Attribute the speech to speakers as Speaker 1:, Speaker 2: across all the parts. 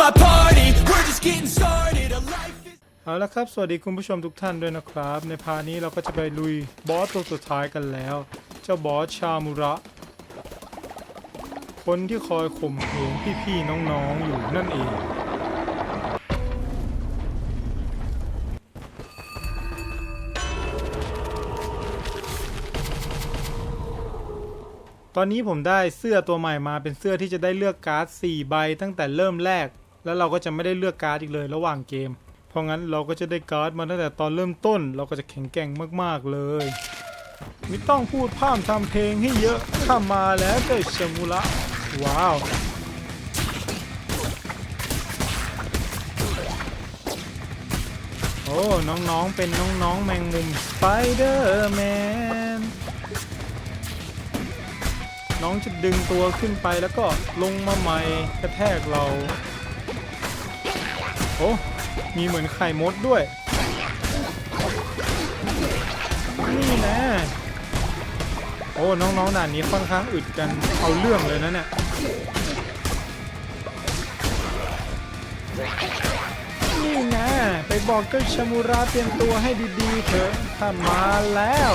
Speaker 1: my party. We're just getting started. A life is
Speaker 2: เอาละครับ สวัสดีคุณผู้ชมทุกท่านด้วยนะครับ ในพาร์ทนี้เราก็จะไปลุยบอสตัวสุดท้ายกันแล้ว เจ้าบอสชามุระ คนที่คอยข่มเหงพี่ๆน้องๆอยู่นั่นเอง ตอนนี้ผมได้เสื้อตัวใหม่มาเป็นเสื้อที่จะได้เลือกการ์ด 4 ใบตั้งแต่เริ่มแรก แล้วเราก็จะไม่ได้เลือกการ์ดอีกเลยระหว่างเกม เพราะงั้นเราก็จะได้การ์ดมาตั้งแต่ตอนเริ่มต้น เราก็จะแข็งแกร่งมากๆเลย ไม่ต้องพูดพร่ำทำเพลงให้เยอะข้ามาแล้วเดชมุระว้าวโอ้น้องๆ เป็นน้องๆ แมงมุมสไปเดอร์แมน น้องจะดึงตัวขึ้นไปแล้วก็ลงมาใหม่กระแทกเรา โอ้ มีเหมือนไข่มดด้วย นี่นะ โอ้ น้องๆด่านนี้ค่อนข้างอึดกัน เอาเรื่องเลยนะเนี่ย นี่นะ ไปบอกเจ้าชามูระเตรียมตัวให้ดีๆเถอะถ้ามาแล้ว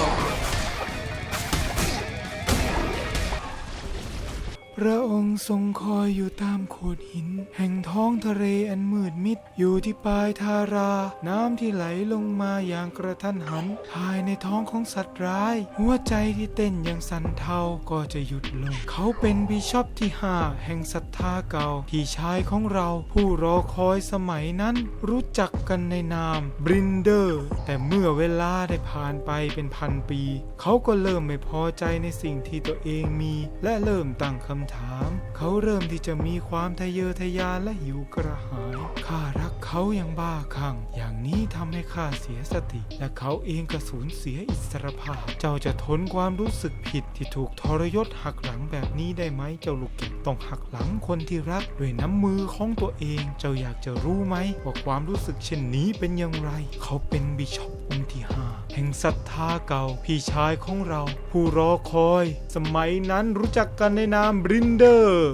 Speaker 2: พระองค์ทรงคอยอยู่ตามโขดหิน แห่งท้องทะเลอันมืดมิด อยู่ที่ปลายทารา น้ำที่ไหลลงมาอย่างกระทันหัน ภายในท้องของสัตว์ร้าย หัวใจที่เต้นอย่างสั่นเทาก็จะหยุดลง เขาเป็นบิชอปที่ห้าแห่งศรัทธาเก่าพี่ชายของเราผู้รอคอยสมัยนั้น รู้จักกันในนามบรินเดอร์ แต่เมื่อเวลาได้ผ่านไปเป็นพันปี เขาก็เริ่มไม่พอใจในสิ่งที่ตัวเองมี และเริ่มตั้งคำถาม เขาเริ่มที่จะมีความทะเยอทะยานและหิวกระหาย ข้ารักเขาอย่างบ้าคลั่ง อย่างนี้ทำให้ข้าเสียสติ และเขาเองก็สูญเสียอิสรภาพ เจ้าจะทนความรู้สึกผิดที่ถูกทรยศหักหลังแบบนี้ได้ไหมเจ้าลูกเก็บต้องหักหลังคนที่รักด้วยน้ำมือของตัวเอง เจ้าอยากจะรู้ไหมว่าความรู้สึกเช่นนี้เป็นอย่างไร เขาเป็นบิชอปองค์ที่ห้า แห่งศรัทธาเก่าพี่ชายของเรา ผู้รอคอย สมัยนั้นรู้จักกันในนามบรินเดอร์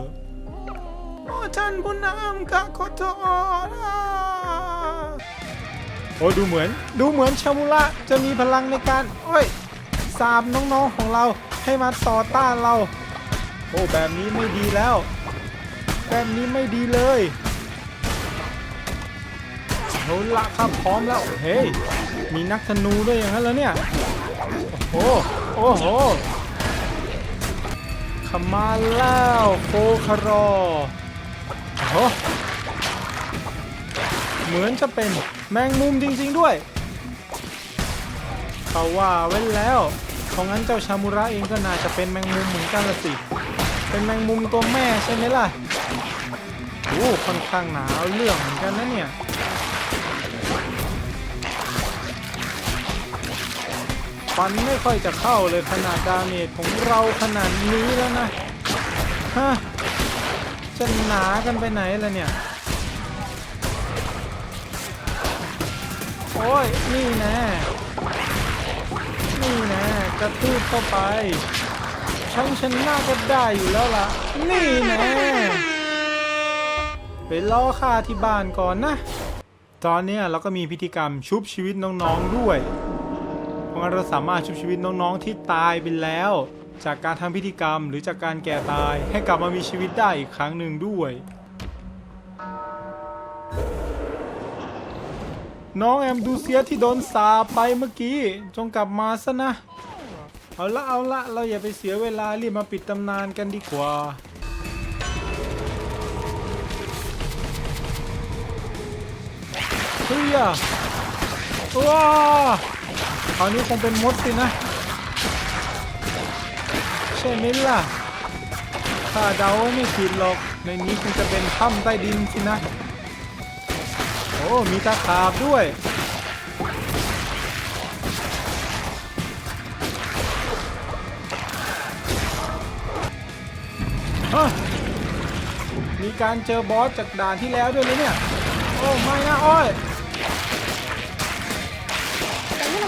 Speaker 2: โอ้ท่านผู้นำข้าขอโทษอะโอ้ดูเหมือน ดูเหมือนชามุระจะมีพลังในการโอ้ยสาบน้องๆของเราให้มาต่อต้านเรา โอ้แบบนี้ไม่ดีแล้ว แบบนี้ไม่ดีเลย เอาละข้าพร้อมแล้ว เฮ้ย มีนักธนูด้วยอย่างนั้นแล้วเนี่ย โอ้โห โอ้โหขมาแล้วโคคารอโอ้เหมือนจะเป็นแมงมุมจริง ๆด้วย เขาว่าไว้แล้ว เพราะงั้นเจ้าชามุระเองก็น่าจะเป็นแมงมุมเหมือนกันละสิ เป็นแมงมุมตัวแม่ใช่ไหมล่ะโอ้ค่อนข้างหนาวเรื่องเหมือนกันนะเนี่ย ฟันไม่ค่อยจะเข้าเลยขนาดดาเมจของเราขนาดนี้แล้วนะ ฮะจะหนากันไปไหนล่ะเนี่ย โอ้ย นี่แน่นี่แน่กระทืบเข้าไปฉันชนะก็ได้อยู่แล้วล่ะ นี่แน่ไปล่อค่าที่บ้านก่อนนะ ตอนนี้เราก็มีพิธีกรรมชุบชีวิตน้องๆด้วย เพราะงั้นเราสามารถชุบชีวิตน้องๆที่ตายไปแล้ว จากการทำพิธีกรรมหรือจากการแก่ตายให้กลับมามีชีวิตได้อีกครั้งหนึ่งด้วย น้องแอมดูเซียที่โดนสาไปเมื่อกี้ จงกลับมาซะนะ เอาละเอาละเราอย่าไปเสียเวลารีบมาปิดตำนานกันดีกว่าเฮ้ยอะว้า คราวนี้คงเป็นมดสินะ ใช่ไหมล่ะ ถ้าเดาไม่ผิดหรอก ในนี้คงจะเป็นถ้ำใต้ดินสินะ โอ้ มีตาขาบด้วย มีการเจอบอสจากด่านที่แล้วด้วยเลยเนี่ย โอ้ ไม่นะ อ้อย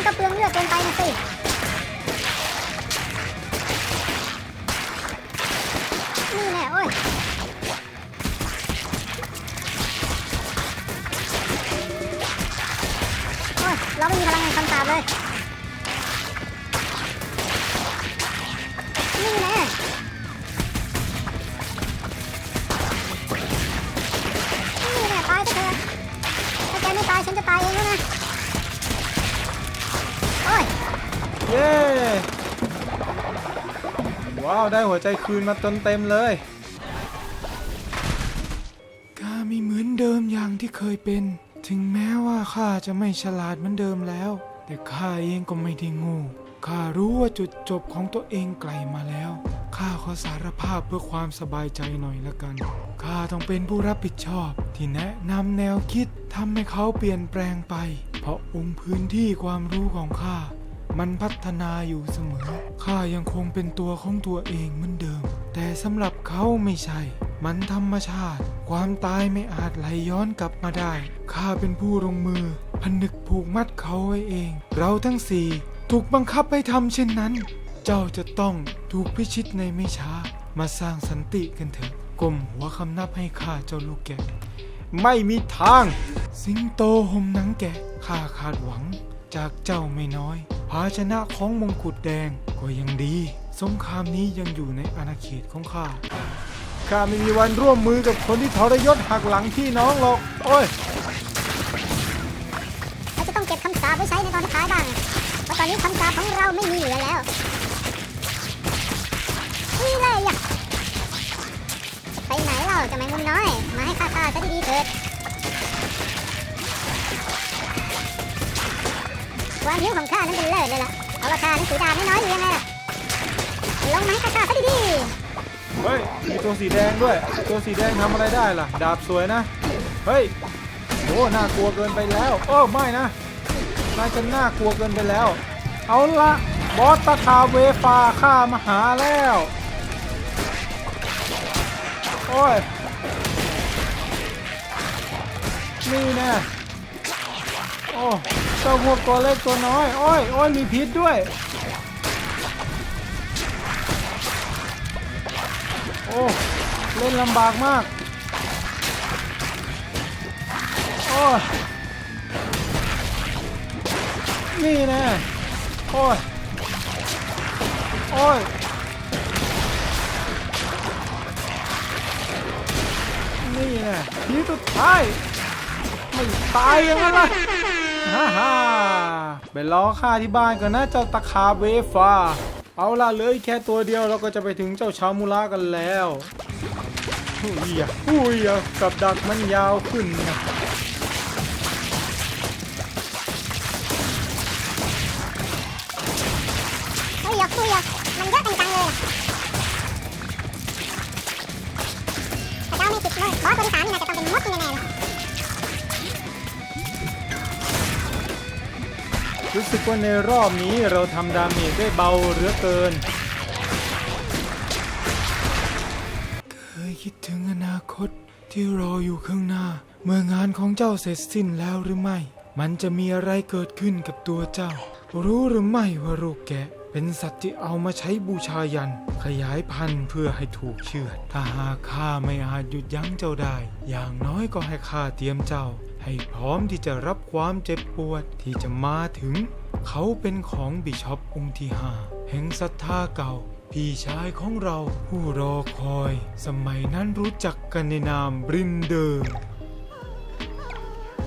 Speaker 3: ก็เปลืองเลือดเกินไปนะสินี่แหลโอ้ยเราไม่มีพลังงานคำสาบเลย เย้ ว้า
Speaker 2: ว ได้หัวใจคืนมาจนเต็มเลยข้าไม่เหมือนเดิมอย่างที่เคยเป็น ถึงแม้ว่าข้าจะไม่ฉลาดเหมือนเดิมแล้ว แต่ข้าเองก็ไม่ได้โงูข้ารู้ว่าจุดจบของตัวเองไกลมาแล้ว ข้าขอสารภาพเพื่อความสบายใจหน่อยละกัน ข้าต้องเป็นผู้รับผิดชอบ ที่แนะนำแนวคิดทำให้เขาเปลี่ยนแปลงไป เพราะองค์พื้นที่ความรู้ของข้า มันพัฒนาอยู่เสมอ ข้ายังคงเป็นตัวของตัวเองเหมือนเดิม แต่สำหรับเขาไม่ใช่ มันธรรมชาติ ความตายไม่อาจไหลย้อนกลับมาได้ ข้าเป็นผู้ลงมือ ผนึกผูกมัดเขาไว้เอง เราทั้งสี่ถูกบังคับให้ทำเช่นนั้น เจ้าจะต้องถูกพิชิตในไม่ช้า มาสร้างสันติกันเถอะก้มหัวคำนับให้ข้าเจ้าลูกแกะไม่มีทาง สิงโตห่มหนังแกะข้าคาดหวังจากเจ้าไม่น้อย ภาชนะของมงกุฎแดงก็ยังดี สงครามนี้ยังอยู่ในอาณาเขตของข้า ข้าไม่มีวันร่วมมือกับคนที่ทรยศหักหลังพี่น้องหรอก โอ้ย
Speaker 3: เราจะต้องเก็บคำสาปไว้ใช้ในตอนท้ายบ้าง เพราะตอนนี้คำสาปของเราไม่มีเหลือแล้ว นี่เลยอะไปไหนเราจะไม่มุมน้อย มาให้ข้าข้าซะดีๆเถิด วามหิวของข้านั้นเป็นเลิศเลยล่ะเอาราคานั้นสีดาไม่น้อยอยู่ยังไงล่ะลงมาให้ข้าข้าซะดี
Speaker 2: เฮ้ยมีตัวสีแดงด้วย ตัวสีแดงทำอะไรได้ล่ะ ดาบสวยนะ เฮ้ยโอ้น่ากลัวเกินไปแล้ว โอ้ไม่นะนายจะน่ากลัวเกินไปแล้ว เอาละบอสตาคาเวฟาข้ามาหาแล้ว โอ้ย นี่น่ โอ้เจ้าพวกตัวเล็กตัวน้อย โอ้ยโอ้ยมีพิษด้วย โอ้ เล่นลำบากมาก โอ้ยนี่แน่โอ้ย โอ้ยนี่แน่ทีสุดท้ายไม่ตายยังไงล่ะ ฮ่าฮ่าไปล้อข้าที่บ้านกันนะเจ้าตะขาบเวฟ้า เอาล่ะเหลยแค่ตัวเดียวเราก็จะไปถึงเจ้าชามูระกันแล้วอุ้ยอะอุ้ยอะกับดักมันยาวขึ้นนะ
Speaker 3: สึ
Speaker 2: กว่าในรอบนี้เราทำดาเมจได้เบาเหลือเกิน เคยคิดถึงอนาคตที่รออยู่ข้างหน้า เมื่องานของเจ้าเสร็จสิ้นแล้วหรือไม่ มันจะมีอะไรเกิดขึ้นกับตัวเจ้า รู้หรือไม่ว่าลูกแกะ เป็นสัตว์ที่เอามาใช้บูชายัน ขยายพันธุ์เพื่อให้ถูกเชือด ถ้าหากข้าไม่อาจหยุดยั้งเจ้าได้ อย่างน้อยก็ให้ข้าเตรียมเจ้า ให้พร้อมที่จะรับความเจ็บปวดที่จะมาถึง เขาเป็นของบิชอปองค์ที่ห้าแห่งศรัทธาเก่า พี่ชายของเราผู้รอคอย สมัยนั้นรู้จักกันในนามบรินเดอร์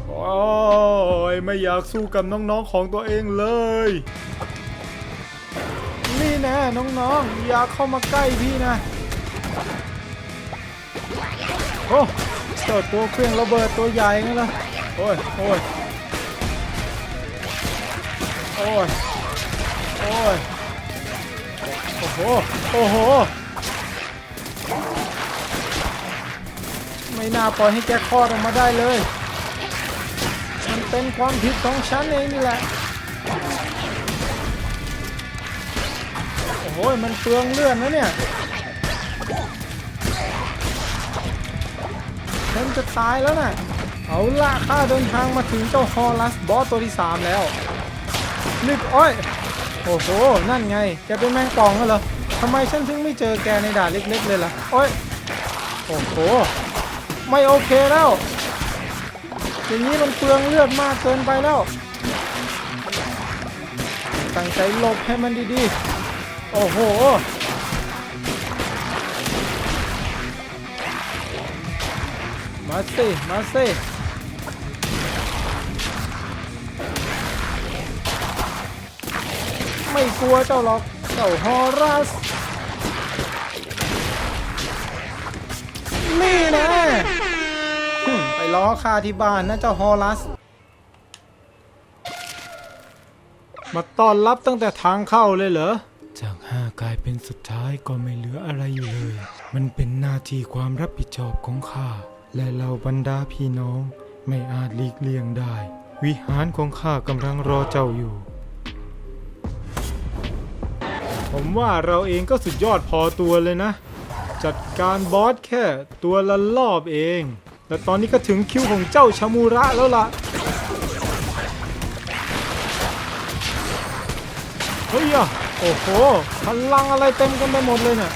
Speaker 2: โอ้ยไม่อยากสู้กับน้องๆของตัวเองเลย นี่แน่น้องๆ อย่าเข้ามาใกล้พี่นะ โอ้เจ้าตัวเครื่องระเบิดตัวใหญ่งั้นละโอ้ยโอ้ย โอ้ย โอ้ย โอ้โห โอ้โห ไม่น่าปล่อยให้แกคลอดออกมาได้เลย มันเป็นความผิดของฉันเองนี่แหละ โอ้โห มันเปลืองเลือดนะเนี่ย ฉันจะตายแล้วน่ะเอาละข้าเดินทางมาถึงเจ้าฮอลัสบอสตัวที่ 3 แล้ว นึกอ้อยโอ้โห นั่นไง แกเป็นแมงป่องเหรอทำไมฉันถึงไม่เจอแกในด่านเล็กๆเลยล่ะโอ้ยโอ้โห ไม่โอเคแล้ว อย่างนี้มันเปลืองเลือดมากเกินไปแล้ว ตั้งใจหลบให้มันดีๆ โอ้โห มาสิ มาสิ ไม่กลัวเจ้าหรอกเจ้าฮอรัส นี่นะไปล้อค่าที่บ้านนะเจ้าฮอรัส มาต้อนรับตั้งแต่ทางเข้าเลยเหรอ จากห้ากลายเป็นสุดท้ายก็ไม่เหลืออะไรอยู่เลย มันเป็นหน้าที่ความรับผิดชอบของข้า และเราบรรดาพี่น้อง ไม่อาจหลีกเลี่ยงได้ วิหารของข้ากำลังรอเจ้าอยู่ ผมว่าเราเองก็สุดยอดพอตัวเลยนะ จัดการบอสแค่ตัวละรอบเอง และตอนนี้ก็ถึงคิวของเจ้าชามูระแล้วล่ะเฮ้ยอะโอ้โหพลังอะไรเต็มกันไปหมดเลยเนี่ย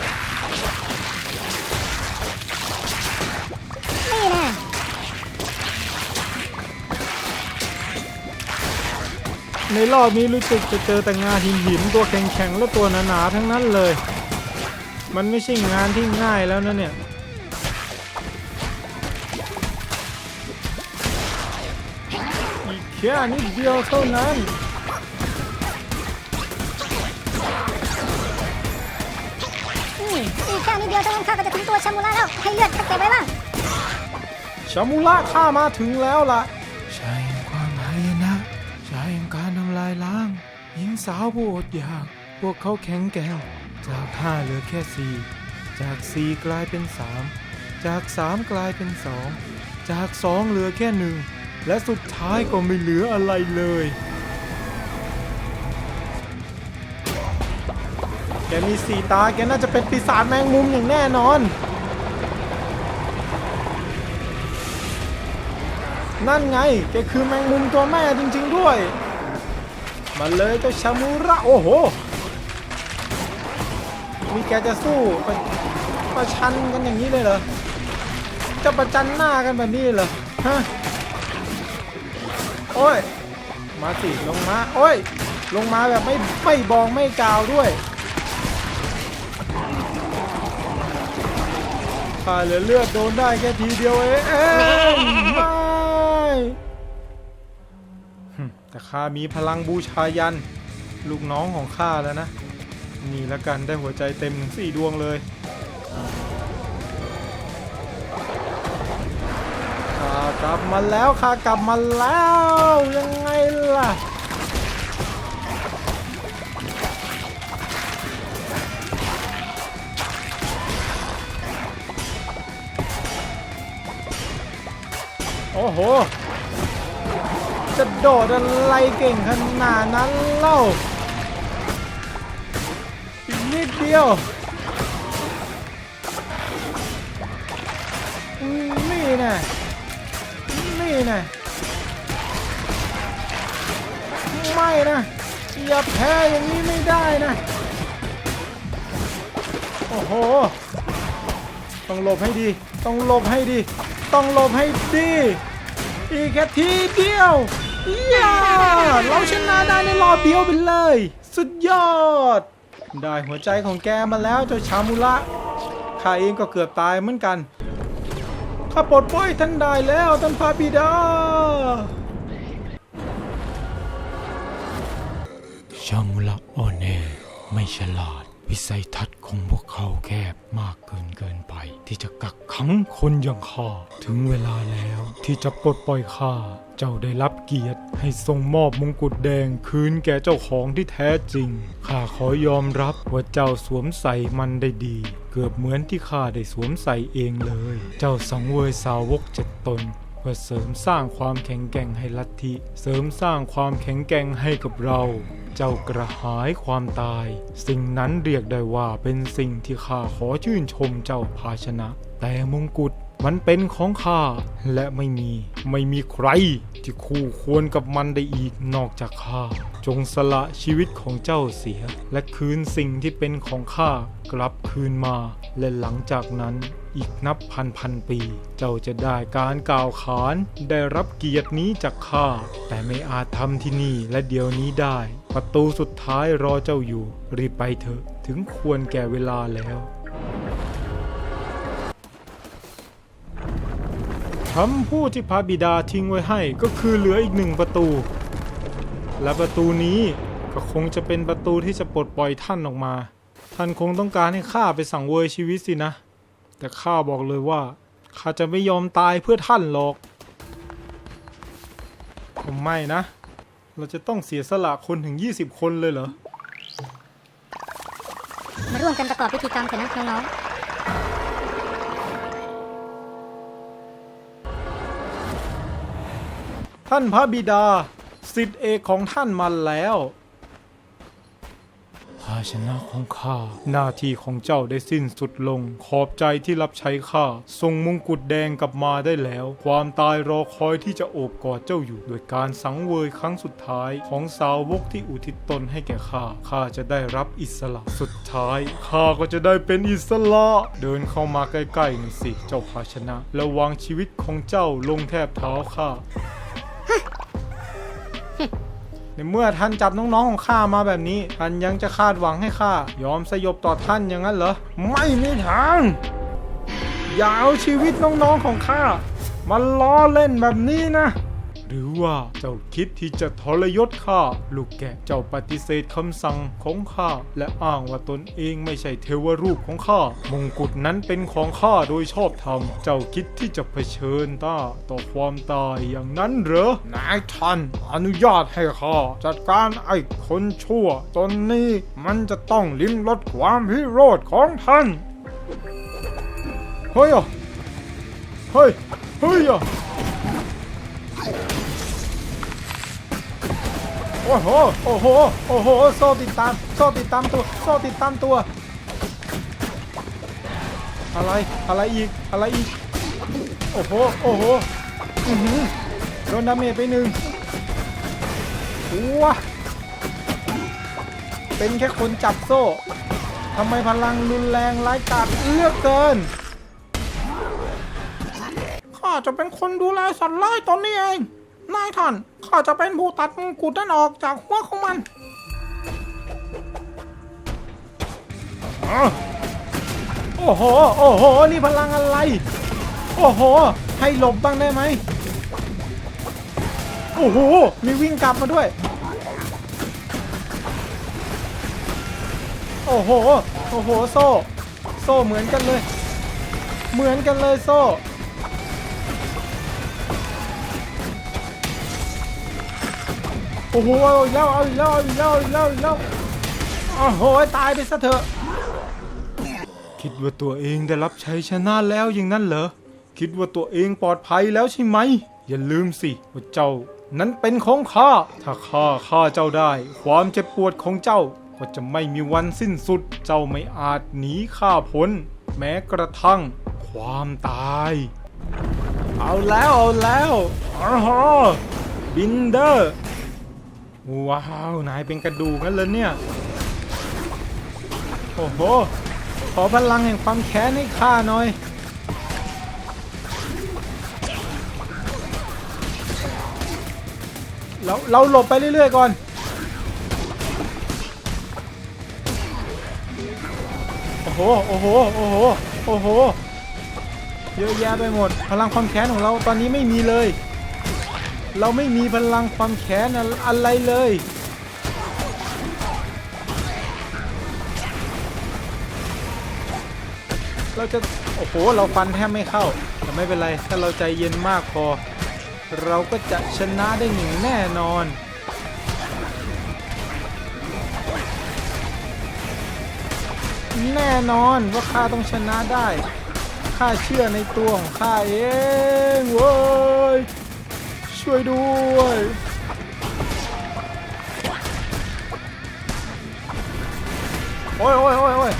Speaker 2: ในรอบนี้รู้สึกจะเจอแต่งานหินหินๆตัวแข็งๆและตัวหนาๆทั้งนั้นเลย มันไม่ใช่งานที่ง่ายแล้วนะเนี่ยอีกแค่นิดเดียวเท่านั้น
Speaker 3: อืมอีกแค่นิดเดียวเท่านั้นข้าก็จะถึงตัวชามูระแล้วให้เลือดข้าเก็บไว้บ้าง
Speaker 2: ชามูระข้ามาถึงแล้วล่ะายล้างหญิงสาวผู้อดอยาก พวกเขาแข็งแกร่งจากห้าเหลือแค่สี่จากสี่กลายเป็นสามจากสามกลายเป็นสองจากสองเหลือแค่หนึ่งและสุดท้ายก็ไม่เหลืออะไรเลยแกมีสีตา แกน่าจะเป็นปีศาจแมงมุมอย่างแน่นอน นั่นไง แกคือแมงมุมตัวแม่จริง ๆ ด้วย มาเลยเจ้าชามูระโอ้โหนี่แกจะสู้ประประชันกันอย่างนี้เลยเหรอจะประจันหน้ากันแบบนี้เหรอฮะโอ้ยมาสิลงมาโอ้ยลงมาแบบไม่ไม่บองไม่กล่าวด้วยข้าเหลือเลือดโดนได้แค่ทีเดียวเองไม่หึ แต่ข้ามีพลังบูชายัน ลูกน้องของข้าแล้วนะ นี่ละกันได้หัวใจเต็มสี่ดวงเลยข้ากลับมาแล้วข้ากลับมาแล้ว ยังไงล่ะโอ้โห จะโดดอะไรเก่งขนาดนั้นเล่าอีกนิดเดียวอืมนี่นะนี่นะไม่นะอย่าแพ้อย่างนี้ไม่ได้นะ โอ้โห ต้องหลบให้ดี ต้องหลบให้ดี ต้องหลบให้ดี อีกแค่ทีเดียว ย่าเราชนะได้ในรอบเดียวไปเลย สุดยอด ได้หัวใจของแกมาแล้วเจ้าชามุระข้าเองก็เกือบตายเหมือนกันข้าปลดปล่อยท่านได้แล้วท่านพระบิดา ชามุระอ่อนแอไม่ฉลาด วิสัยทัศน์ของพวกเขาแคบมากเกินเกินไป ที่จะกักขังคนอย่างข้าถึงเวลาแล้วที่จะปลดปล่อยข้าเจ้าได้รับเกียรติ ให้ทรงมอบมงกุฎแดงคืนแก่เจ้าของที่แท้จริงข้าขอยอมรับว่าเจ้าสวมใส่มันได้ดี เกือบเหมือนที่ข้าได้สวมใส่เองเลย เจ้าสังเวยสาวกเจ็ดตน เพื่อเสริมสร้างความแข็งแกร่งให้ลัทธิ เสริมสร้างความแข็งแกร่งให้กับเรา เจ้ากระหายความตาย สิ่งนั้นเรียกได้ว่าเป็นสิ่งที่ข้าขอชื่นชมเจ้าภาชนะ แต่มงกุฎ มันเป็นของข้าและไม่มีไม่มีใครที่คู่ควรกับมันได้อีกนอกจากข้า จงสละชีวิตของเจ้าเสีย และคืนสิ่งที่เป็นของข้ากลับคืนมา และหลังจากนั้นอีกนับพันพันปี เจ้าจะได้การกล่าวขาน ได้รับเกียรตินี้จากข้า แต่ไม่อาจทำที่นี่และเดี๋ยวนี้ได้ ประตูสุดท้ายรอเจ้าอยู่ รีบไปเถอะ ถึงควรแก่เวลาแล้ว คำพูดที่พระบิดาทิ้งไว้ให้ก็คือเหลืออีกหนึ่งประตู และประตูนี้ก็คงจะเป็นประตูที่จะปลดปล่อยท่านออกมา ท่านคงต้องการให้ข้าไปสั่งเวยชีวิตสินะ แต่ข้าบอกเลยว่าข้าจะไม่ยอมตายเพื่อท่านหรอกผมไม่นะ เราจะต้องเสียสละคนถึง 20 คนเลยเหรอ
Speaker 3: มาร่วมกันประกอบพิธีกรรมเถอะนะน้อง
Speaker 2: ท่านพระบิดาสิทธิเอกของท่านมาแล้วภาชนะของข้า หน้าที่ของเจ้าได้สิ้นสุดลง ขอบใจที่รับใช้ข้าส่งมงกุฎแดงกลับมาได้แล้ว ความตายรอคอยที่จะโอบกอดเจ้าอยู่ โดยการสังเวยครั้งสุดท้ายของสาวกที่อุทิศตนให้แก่ข้าข้าจะได้รับอิสระสุดท้ายข้าก็จะได้เป็นอิสระ เดินเข้ามาใกล้ๆหน่อยสิเจ้าภาชนะ และวางชีวิตของเจ้าลงแทบเท้าข้า ในเมื่อท่านจับน้องๆของข้ามาแบบนี้ ท่านยังจะคาดหวังให้ข้ายอมสยบต่อท่านอย่างนั้นเหรอ ไม่มีทาง อย่าเอาชีวิตน้องๆของข้ามาล้อเล่นแบบนี้นะ หรือว่าเจ้าคิดที่จะทรยศข้าลูกแกะเจ้าปฏิเสธคำสั่งของข้าและอ้างว่าตนเองไม่ใช่เทวรูปของข้ามงกุฎนั้นเป็นของข้าโดยชอบธรรม เจ้าคิดที่จะเผชิญต้าต่อความตายอย่างนั้นเหรอนายท่านอนุญาตให้ข้าจัดการไอ้คนชั่วตนนี้มันจะต้องลิ้มรสความพิโรธของท่านเฮ้ยอะเฮ้ยเฮ้ยอะ โอ้โห โอ้โห โอ้โห โซ่ติดตาม โซ่ติดตามตัว โซ่ติดตามตัว อะไร อะไรอีก อะไรอีก โอ้โห โอ้โห อือหือโดนดาเมจไปหนึ่งว้าเป็นแค่คนจับโซ่ทำไมพลังรุนแรงร้ายกาจเลือกเกิน ข้าจะเป็นคนดูแลสัตว์ไล่ตอนนี้เอง นายท่าน ข้าจะเป็นผู้ตัดมงกุฎนั่นออกจากหัวของมันโอ้โห โอ้โห นี่พลังอะไร โอ้โห ให้หลบบ้างได้ไหม โอ้โห มีวิ่งกลับมาด้วย โอ้โห โอ้โห โซ่ โซ่เหมือนกันเลย เหมือนกันเลยโซ่ โอ้โหเอาอีกแล้วเอาอีกแล้วเอาอีกแล้วเอาอีกแล้วเอาอีกแล้วโอ้โหตายไปซะเถอะ คิดว่าตัวเองได้รับชัยชนะแล้วอย่างนั้นเหรอ คิดว่าตัวเองปลอดภัยแล้วใช่ไหม อย่าลืมสิว่าเจ้า นั้นเป็นของข้า ถ้าข้าฆ่าเจ้าได้ ความเจ็บปวดของเจ้า ก็จะไม่มีวันสิ้นสุด เจ้าไม่อาจหนีข้าพ้น แม้กระทั่ง ความตาย เอาแล้วเอาแล้วอ๋อฮะบินเดอร์ ว้าว นายเป็นกระดูกกันเลยเนี่ย โอ้โห ขอพลังแห่งความแค้นให้ข้าหน่อย เราเราหลบไปเรื่อย ๆ ก่อนโอ้โห โอ้โห โอ้โหโอ้โหเยอะแยะไปหมด พลังความแค้นของเราตอนนี้ไม่มีเลย เราไม่มีพลังความแค้นอะไรเลย เราจะ โอ้โห เราฟันแทบไม่เข้า แต่ไม่เป็นไร ถ้าเราใจเย็นมากพอ เราก็จะชนะได้หนึ่งแน่นอนแน่นอนว่าข้าต้องชนะได้ ข้าเชื่อในตัวของข้าเองเว้ย ช่วยด้วย โอ้ยโอ้ยโอ้ยโอ้ย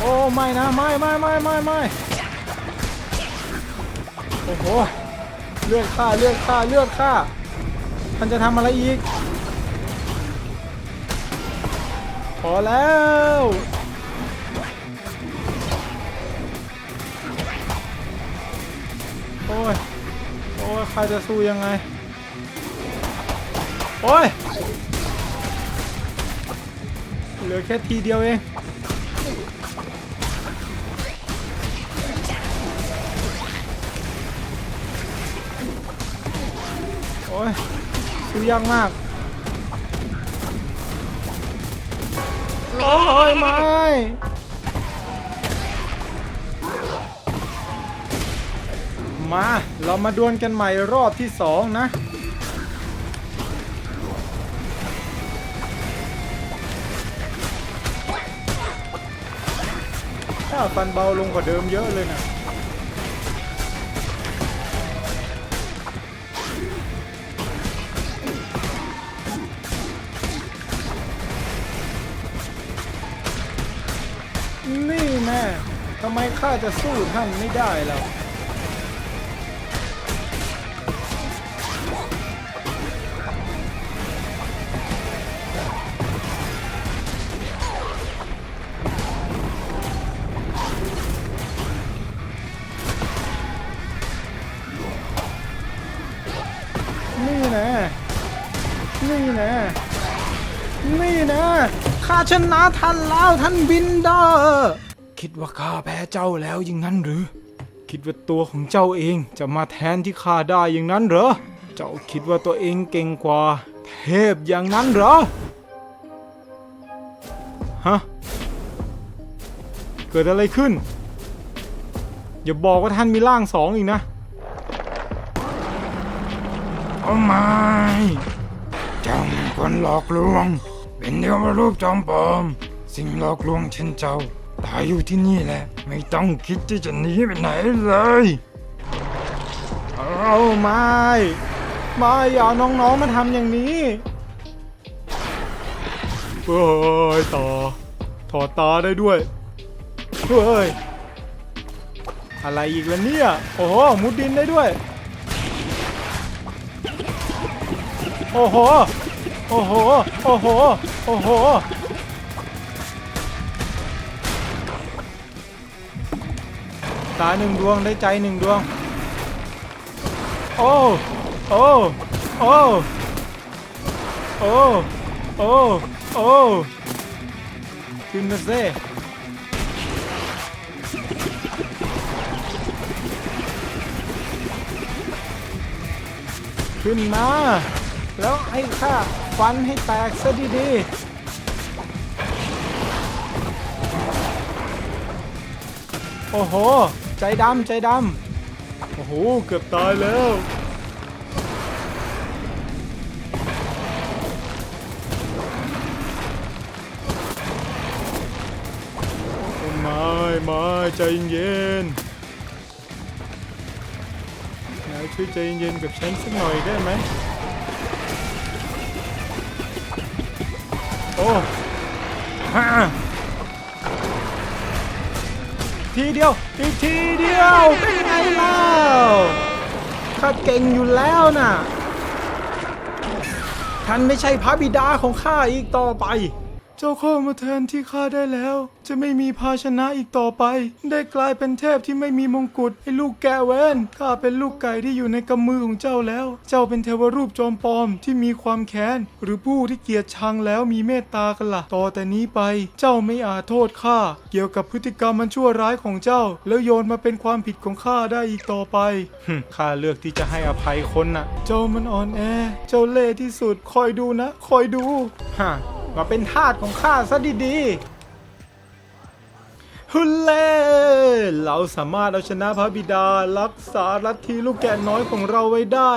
Speaker 2: โอ้ไม่นะไม่ไม่ไม่ไม่ไม่โอ้โหเลือดข้าเลือดข้าเลือดข้ามันจะทำอะไรอีก อแล้ว โอ้ย โอ้ย ใครจะสู้ยังไง โอ้ย เหลือแค่ทีเดียวเองโอ้ยสู้ยากมาก โอ้ยไม่มา เรามาดวลกันใหม่รอบที่สองนะ ถ้าฟันเบาลงกว่าเดิมเยอะเลยนะ นี่แม่ทำไมข้าจะสู้ท่านไม่ได้แล้ว ชนะท่านแล้วท่านบินเดอร์คิดว่าข้าแพ้เจ้าแล้วอย่างนั้นหรือ คิดว่าตัวของเจ้าเองจะมาแทนที่ข้าได้อย่างนั้นเหรอ เจ้าคิดว่าตัวเองเก่งกว่า เทพอย่างนั้นเหรอ ฮะ เกิดอะไรขึ้น อย่าบอกว่าท่านมีร่างสองอีกนะโอ้ไม่เจ้าเป็นคนหลอกลวง เป็นเดียวกับรูปจอมปลอม สิ่งหลอกลวงเช่นเจ้า ตายอยู่ที่นี่แหละ ไม่ต้องคิดที่จะหนีไปไหนเลยเอาไม่ไม่อย่าเอาน้องๆมาทำอย่างนี้เฮ้ยต่อถอดตาได้ด้วยเฮ้ยอะไรอีกล่ะเนี่ย โอ้โห มุดดินได้ด้วย โอ้โห โอ้โห โอ้โห โอ้โห ตาหนึ่งดวงได้ใจหนึ่งดวง โอ้ โอ้ โอ้ โอ้ โอ้ โอ้ขึ้นมาเซ่ขึ้นมา แล้วให้ข้า ฟันให้แตกซะดีๆ โอ้โห ใจดำใจดำ โอ้โห เกือบตายแล้ว ไม่ไม่ใจเย็นนายช่วยใจเย็นกับฉันสักหน่อยได้ไหม โอ้ฮ่าทีเดียว อีกทีเดียว เป็นไงแล่าข้าเก่งอยู่แล้วน่ะท่านไม่ใช่พระบิดาของข้าอีกต่อไป เจ้าเข้ามาแทนที่ข้าได้แล้ว จะไม่มีภาชนะอีกต่อไป ได้กลายเป็นเทพที่ไม่มีมงกุฎไอ้ลูกแกเวนข้าเป็นลูกไก่ที่อยู่ในกำมือของเจ้าแล้ว เจ้าเป็นเทวรูปจอมปลอมที่มีความแค้น หรือผู้ที่เกลียดชังแล้วมีเมตตากันละ่ะ ต่อแต่นี้ไป เจ้าไม่อาจโทษข้าเกี่ยวกับพฤติกรรมมันชั่วร้ายของเจ้า แล้วโยนมาเป็นความผิดของข้าได้อีกต่อไปข้าเลือกที่จะให้อภัยคนน่ะ เจ้ามันอ่อนแอ เจ้าเล่ห์ที่สุดคอยดูนะ คอยดูฮะ มาเป็นทาสของข้าซะดีๆฮุเล่เราสามารถเอาชนะพระบิดารักษาลัทธิลูกแกะน้อยของเราไว้ได้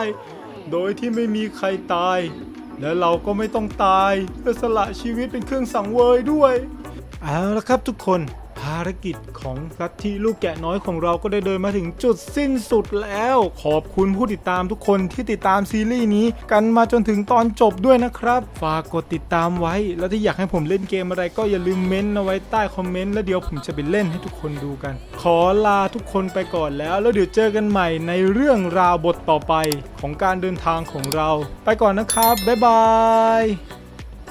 Speaker 2: โดยที่ไม่มีใครตาย และเราก็ไม่ต้องตายเพื่อสละชีวิตเป็นเครื่องสังเวยด้วย เอาละครับทุกคน ภารกิจของลัทธิลูกแกะน้อยของเราก็ได้เดินมาถึงจุดสิ้นสุดแล้ว ขอบคุณผู้ติดตามทุกคนที่ติดตามซีรีส์นี้กันมาจนถึงตอนจบด้วยนะครับ ฝากกดติดตามไว้ แล้วถ้าอยากให้ผมเล่นเกมอะไรก็อย่าลืมเม้นต์เอาไว้ใต้คอมเมนต์แล้วเดี๋ยวผมจะไปเล่นให้ทุกคนดูกัน ขอลาทุกคนไปก่อนแล้ว แล้วเดี๋ยวเจอกันใหม่ในเรื่องราวบทต่อไปของการเดินทางของเรา ไปก่อนนะครับบ๊ายบาย